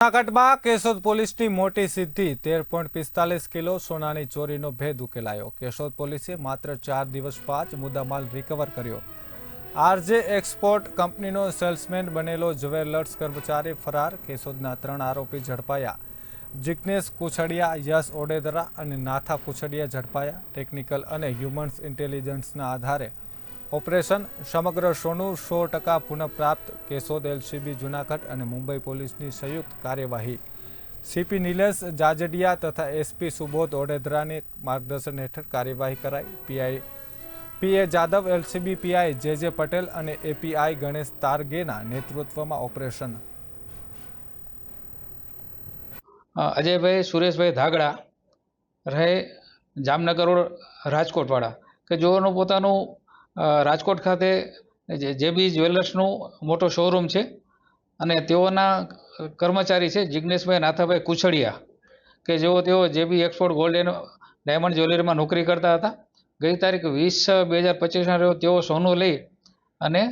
જૂનાગઢમાં કેશોદ પોલીસની મોટી સિદ્ધિ, તેર પોઈન્ટ પિસ્તાલીસ કિલો સોનાની ચોરીનો ભેદ ઉકેલાયો. કેશોદ પોલીસે માત્ર ચાર દિવસ બાદ મુદ્દામાલ રિકવર કર્યો. આરજે એક્સપોર્ટ કંપનીનો સેલ્સમેન બનેલો જ્વેલર્સ કર્મચારી ફરાર, કેશોદના ત્રણ આરોપી ઝડપાયા. જિગ્નેશ કુછડિયા, યશ ઓડેદરા અને નાથા કુછડિયા ઝડપાયા. ટેકનિકલ અને હ્યુમન્સ ઇન્ટેલિજન્સના આધારે ઓપરેશન સમગ્ર સોનું સો ટકા પુનઃપ્રાપ્ત કેશોદ એલસીબી, જુનાગઢ અને મુંબઈ પોલીસની સંયુક્ત કાર્યવાહી. સીપી નિલેશ જાજડિયા તથા એસપી સુબોધ ઓડેદરાની માર્ગદર્શન હેઠળ કાર્યવાહી કરાઈ. PI PA Jadav, LCB PI J J Patel અને એપીઆઈ ગણેશ તારગેના નેતૃત્વમાં ઓપરેશન. અજયભાઈ, સુરેશભાઈ ધાગડા રહે જામનગર રાજકોટવાળા. કે જેઓનું પોતાનું રાજકોટ ખાતે જે બી જ્વેલર્સનું મોટો શોરૂમ છે અને તેઓના કર્મચારી છે જિજ્ઞેશભાઈ નાથાભાઈ કુછડિયા કે જેઓ તેઓ J B export gold and diamond જ્વેલરીમાં નોકરી કરતા હતા. ગઈ તારીખ વીસ બે હજાર પચીસના રહ્યો તેઓ સોનું લઈ અને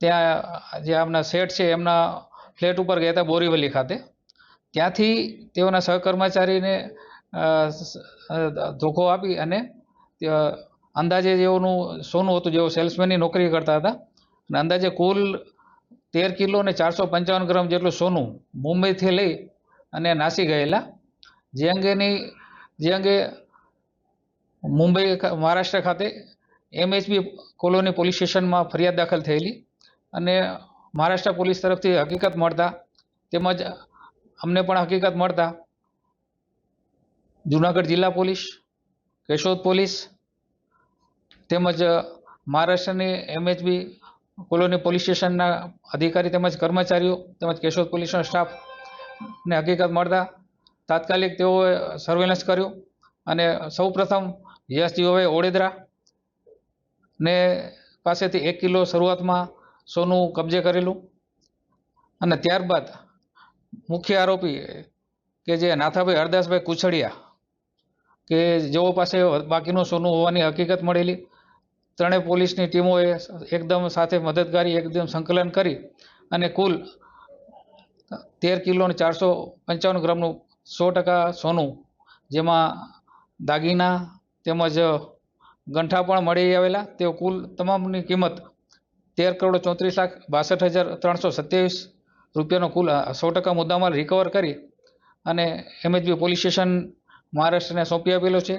ત્યાં જે આમના શેઠ છે એમના ફ્લેટ ઉપર ગયા હતા બોરીવલી ખાતે. ત્યાંથી તેઓના સહકર્મચારીને ધોકો આપી અને અંદાજે જેઓનું સોનું હતું જેઓ સેલ્સમેનની નોકરી કરતા હતા, અને અંદાજે કુલ તેર કિલો અને ચારસો પંચાવન ગ્રામ જેટલું સોનું મુંબઈથી લઈ અને નાસી ગયેલા. જે અંગેની, જે અંગે મુંબઈ મહારાષ્ટ્ર ખાતે એમએચબી કોલોની પોલીસ સ્ટેશનમાં ફરિયાદ દાખલ થયેલી અને મહારાષ્ટ્ર પોલીસ તરફથી હકીકત મળતા તેમજ અમને પણ હકીકત મળતા જુનાગઢ જિલ્લા પોલીસ, કેશોદ પોલીસ તેમજ મહારાષ્ટ્રની એમએચબી કોલોની પોલીસ સ્ટેશનના અધિકારી તેમજ કર્મચારીઓ તેમજ કેશોદ પોલીસનો સ્ટાફ ને હકીકત મળતા તાત્કાલિક તેઓએ સર્વેલન્સ કર્યું અને સૌપ્રથમ યશજીઓએ ઓડેદરા ને પાસેથી એક કિલો શરૂઆતમાં સોનું કબજે કરેલું અને ત્યારબાદ મુખ્ય આરોપી કે જે નાથાભાઈ હરદાસભાઈ કુછડિયા કે જેઓ પાસે બાકીનું સોનું હોવાની હકીકત મળેલી ત્રણેય પોલીસની ટીમોએ એકદમ સાથે મદદગારી, એકદમ સંકલન કરી અને કુલ તેર કિલો અને ચારસો પંચાવન ગ્રામનું સો ટકા સોનું જેમાં દાગીના તેમજ ગંઠા પણ મળી આવેલા. તેઓ કુલ તમામની કિંમત તેર કરોડ ચોત્રીસ લાખ બાસઠ હજાર ત્રણસો સત્યાવીસ રૂપિયાનો કુલ સો ટકા મુદ્દામાલ રિકવર કરી અને એમએચબી પોલીસ સ્ટેશન મહારાષ્ટ્રને સોંપી આપેલો છે.